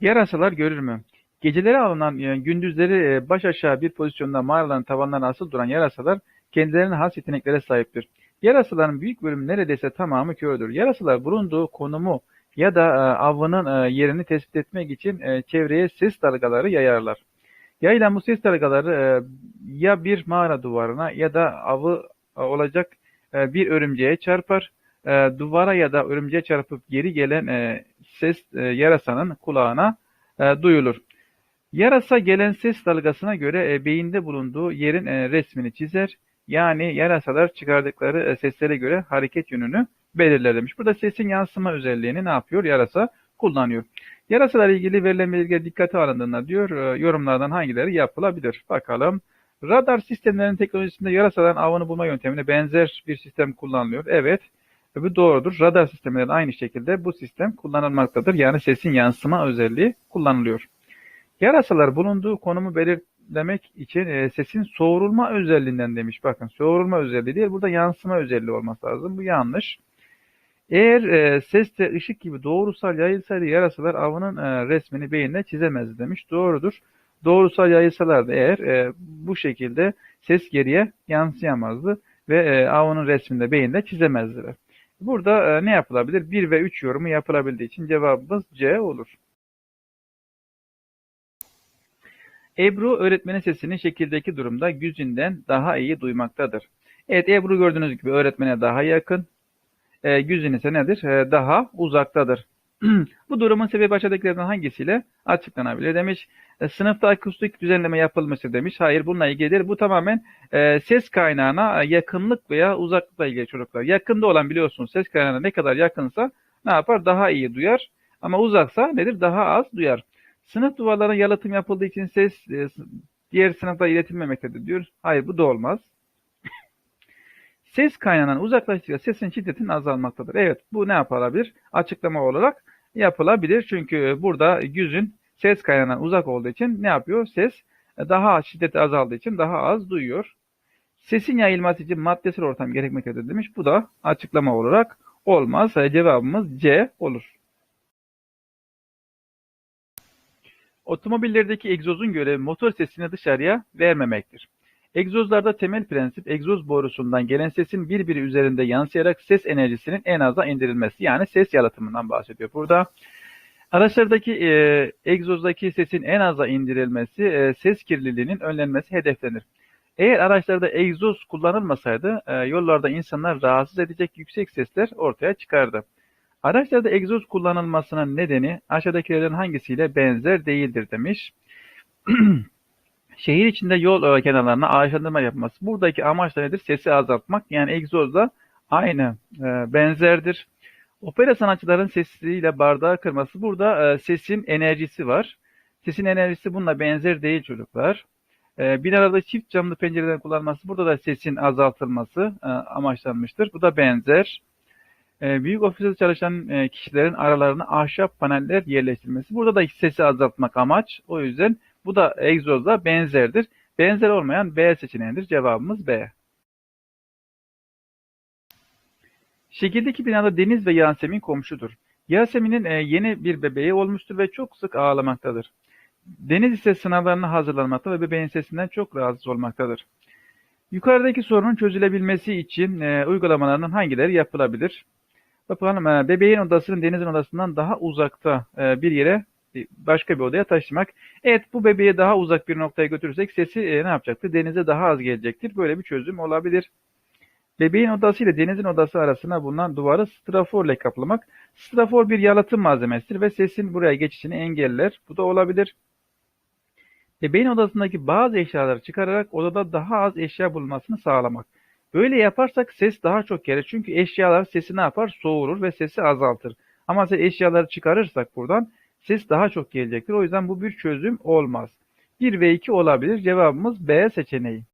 Yarasalar görür mü? Geceleri alınan, e, gündüzleri e, baş aşağı bir pozisyonda mağaraların tavanlarına asılı duran yarasalar kendilerine has yeteneklere sahiptir. Yarasaların büyük bölümü neredeyse tamamı kördür. Yarasalar bulunduğu konumu ya da e, avının yerini tespit etmek için çevreye ses dalgaları yayarlar. Yayılan bu ses dalgaları ya bir mağara duvarına ya da avı olacak bir örümceğe çarpar. Duvara ya da örümceğe çarpıp geri gelen ses e, yarasanın kulağına e, duyulur. Yarasa gelen ses dalgasına göre e, beyinde bulunduğu yerin e, resmini çizer. Yani yarasalar çıkardıkları e, seslere göre hareket yönünü belirler demiş. Burada sesin yansıma özelliğini ne yapıyor? Yarasa kullanıyor. Yarasalarla ilgili verilen bilgiler dikkate alındığında diyor e, yorumlardan hangileri yapılabilir? Bakalım. Radar sistemlerinin teknolojisinde yarasaların avını bulma yöntemine benzer bir sistem kullanılıyor. Evet. E, Bu doğrudur. Radar sistemlerinde aynı şekilde bu sistem kullanılmaktadır. Yani sesin yansıma özelliği kullanılıyor. Yarasalar bulunduğu konumu belirlemek için e, sesin soğurulma özelliğinden demiş. Bakın soğurulma özelliği değil, burada yansıma özelliği olması lazım. Bu yanlış. Eğer e, ses de ışık gibi doğrusal yayılsaydı yarasalar avının e, resmini beyinde çizemezdi demiş. Doğrudur. Doğrusal yayılsalardı eğer e, bu şekilde ses geriye yansıyamazdı ve e, avının resmini de beyinde çizemezdiler. Burada e, ne yapılabilir? 1 ve 3 yorumu yapılabildiği için cevabımız C olur. Ebru öğretmenin sesini şekildeki durumda Güzin'den daha iyi duymaktadır. Evet Ebru gördüğünüz gibi öğretmene daha yakın. E, Güzin ise nedir? E, daha uzaktadır. Bu durumun sebebi aşağıdakilerden hangisiyle açıklanabilir demiş. E, sınıfta akustik düzenleme yapılmıştır demiş. Hayır bununla ilgilidir. Bu tamamen e, ses kaynağına yakınlık veya uzaklıkla ilgili çocuklar. Yakında olan biliyorsunuz ses kaynağına ne kadar yakınsa ne yapar? Daha iyi duyar. Ama uzaksa nedir? Daha az duyar. Sınıf duvarlarına yalıtım yapıldığı için ses e, diğer sınıflara iletilmemektedir diyor. Hayır bu da olmaz. Ses kaynağından uzaklaştıkça sesin şiddetinin azalmaktadır. Evet bu ne yapılabilir? Açıklama olarak yapılabilir. Çünkü burada yüzün ses kaynağından uzak olduğu için ne yapıyor? Ses daha şiddeti azaldığı için daha az duyuyor. Sesin yayılması için maddesel ortam gerekmektedir demiş. Bu da açıklama olarak olmaz. Cevabımız C olur. Otomobillerdeki egzozun görevi motor sesini dışarıya vermemektir. Egzozlarda temel prensip egzoz borusundan gelen sesin birbiri üzerinde yansıyarak ses enerjisinin en aza indirilmesi yani ses yalıtımından bahsediyor burada. Araçlardaki e, egzozdaki sesin en aza indirilmesi, e, ses kirliliğinin önlenmesi hedeflenir. Eğer araçlarda egzoz kullanılmasaydı e, yollarda insanlar rahatsız edecek yüksek sesler ortaya çıkardı. Araçlarda egzoz kullanılmasının nedeni aşağıdakilerden hangisiyle benzer değildir demiş. Şehir içinde yol e, kenarlarına ağaçlandırma yapması. Buradaki amaç da nedir? Sesi azaltmak. Yani egzozla aynı e, benzerdir. Opera sanatçıların sesiyle bardağı kırması. Burada e, sesin enerjisi var. Sesin enerjisi bununla benzer değil çocuklar. E, binalarda çift camlı pencereden kullanılması. Burada da sesin azaltılması e, amaçlanmıştır. Bu da benzer. E, büyük ofiste çalışan e, kişilerin aralarına ahşap paneller yerleştirilmesi. Burada da sesi azaltmak amaç. O yüzden bu da egzozla benzerdir. Benzer olmayan B seçeneğidir. Cevabımız B. Şekildeki binada Deniz ve Yasemin komşudur. Yasemin'in e, yeni bir bebeği olmuştur ve çok sık ağlamaktadır. Deniz ise sınavlarına hazırlanmakta ve bebeğin sesinden çok rahatsız olmaktadır. Yukarıdaki sorunun çözülebilmesi için e, hangileri yapılabilir? Bakalım e, bebeğin odasının denizin odasından daha uzakta e, bir yere başka bir odaya taşımak. Evet bu bebeği daha uzak bir noktaya götürürsek sesi e, ne yapacaktır? Denize daha az gelecektir. Böyle bir çözüm olabilir. Bebeğin odası ile denizin odası arasına bulunan duvarı strafor kaplamak. Strafor bir yalıtım malzemesidir ve sesin buraya geçişini engeller. Bu da olabilir. Bebeğin odasındaki bazı eşyaları çıkararak odada daha az eşya bulunmasını sağlamak. Böyle yaparsak ses daha çok gelir. Çünkü eşyalar sesi ne yapar? Soğurur ve sesi azaltır. Ama siz eşyaları çıkarırsak buradan ses daha çok gelecektir. O yüzden bu bir çözüm olmaz. 1 ve 2 olabilir. Cevabımız B seçeneği.